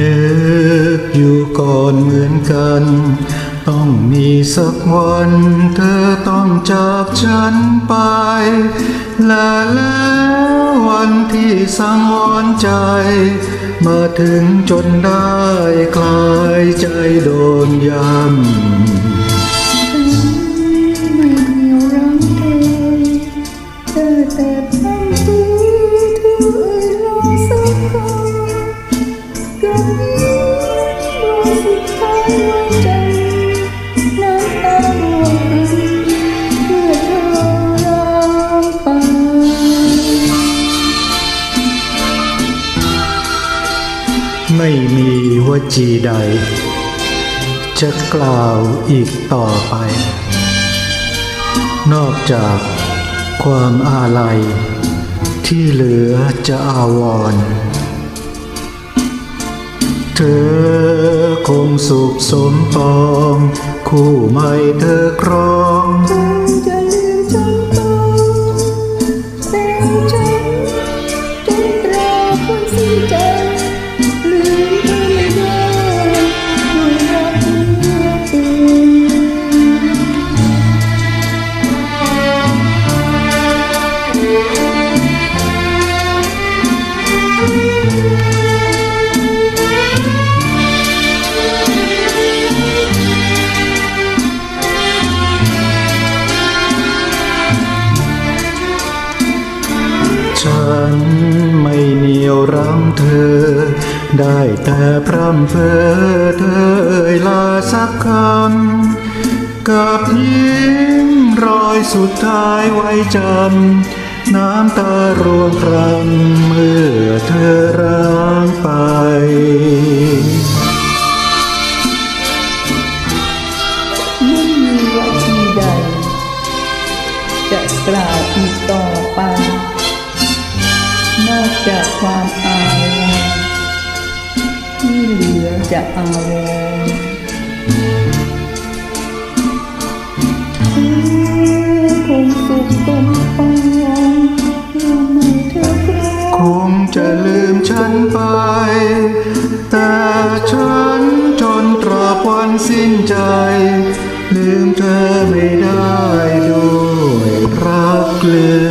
นึกอยู่ก่อนเหมือนกัน ต้องมีสักวัน เธอต้องจากฉันไป และแล้ววันที่สังวรใจ มาถึงจนได้คลายใจโดนยำ ไม่มีวจีใด จะกล่าวอีกต่อไป นอกจากความอาลัย ที่เหลือจะอาวรณ์เธอคงสุขสมปอง คู่ไม่เธอครอง ได้แต่พร่ำเพ้อเธอเอ่ยลาสักคำกับยิ้มรอยสุดท้ายไว้จำน้ำตาร่วงพรำเมื่อเธอร้างไปไม่มีวทีใดจะกล่าวอีกต่อไป นอกจากความ เหลือจะเอาคงสุขเป็นคงจะลืมฉันไป แต่ฉันจนตราบวันสิ้นใจ ลืมเธอไม่ได้ด้วยรักเลือ